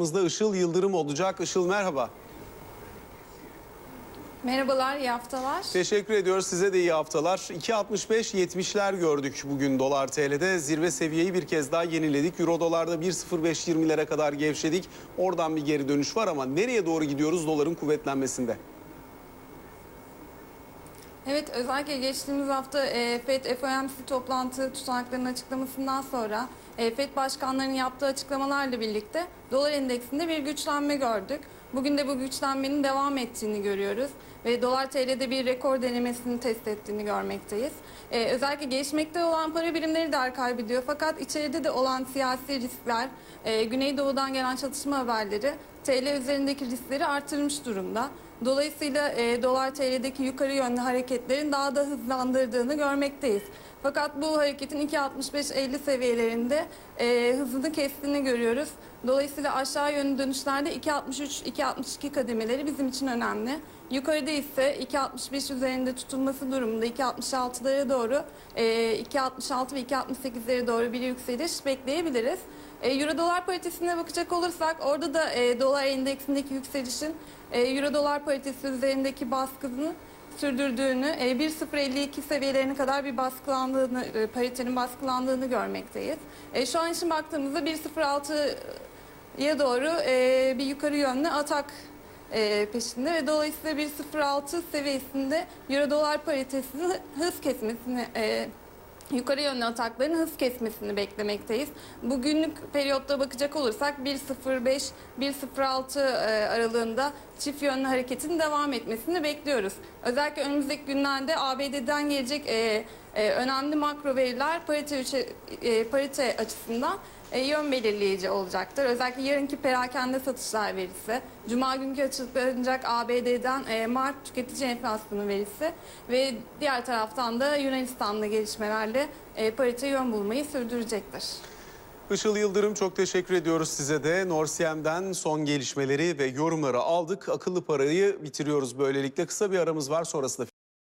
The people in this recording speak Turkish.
karşımızda Işıl Yıldırım olacak. Işıl merhaba. Merhabalar, iyi haftalar. Teşekkür ediyoruz. Size de iyi haftalar. 2.65-70'ler gördük bugün dolar TL'de. Zirve seviyeyi bir kez daha yeniledik. Euro dolarda 1.05-20'lere kadar gevşedik. Oradan bir geri dönüş var ama nereye doğru gidiyoruz doların kuvvetlenmesinde? Evet, özellikle geçtiğimiz hafta e, FED FOMC toplantı tutanaklarının açıklamasından sonra e, FED başkanlarının yaptığı açıklamalarla birlikte dolar endeksinde bir güçlenme gördük. Bugün de bu güçlenmenin devam ettiğini görüyoruz ve dolar TL'de bir rekor denemesini test ettiğini görmekteyiz. E, özellikle gelişmekte olan para birimleri değer kaybediyor fakat içeride de olan siyasi riskler, e, Güneydoğu'dan gelen çatışma haberleri TL üzerindeki riskleri artırmış durumda. Dolayısıyla e, dolar TL'deki yukarı yönlü hareketlerin daha da hızlandırdığını görmekteyiz. Fakat bu hareketin 2.65-50 seviyelerinde e, hızını kestiğini görüyoruz. Dolayısıyla aşağı yönlü dönüşlerde 2.63-2.62 kademeleri bizim için önemli. Yukarıda ise 2.65 üzerinde tutulması durumunda 2.66'lara doğru e, 2.66 ve 2.68'lere doğru bir yükseliş bekleyebiliriz. E, Euro dolar paritesine bakacak olursak orada da e, dolar endeksindeki yükselişin e, Euro dolar paritesi üzerindeki baskısını sürdürdüğünü, e, 1.052 seviyelerine kadar bir baskılandığını, e, paritenin baskılandığını görmekteyiz. E, şu an için baktığımızda 1.06'ya doğru e, bir yukarı yönlü atak e, peşinde ve dolayısıyla 1.06 seviyesinde Euro dolar paritesinin hız kesmesini e, yukarı yönlü atakların hız kesmesini beklemekteyiz. Bugünlük periyotta bakacak olursak 1.05-1.06 e, aralığında çift yönlü hareketin devam etmesini bekliyoruz. Özellikle önümüzdeki günlerde ABD'den gelecek e, önemli makro veriler parite, üçe- e, parite açısından e, yön belirleyici olacaktır. Özellikle yarınki perakende satışlar verisi, Cuma günkü açıklanacak ABD'den e, Mart tüketici enflasyonu verisi ve diğer taraftan da Yunanistan'la gelişmelerle e, parite yön bulmayı sürdürecektir. Işıl Yıldırım çok teşekkür ediyoruz size de. Norsiyem'den son gelişmeleri ve yorumları aldık. Akıllı parayı bitiriyoruz böylelikle. Kısa bir aramız var sonrasında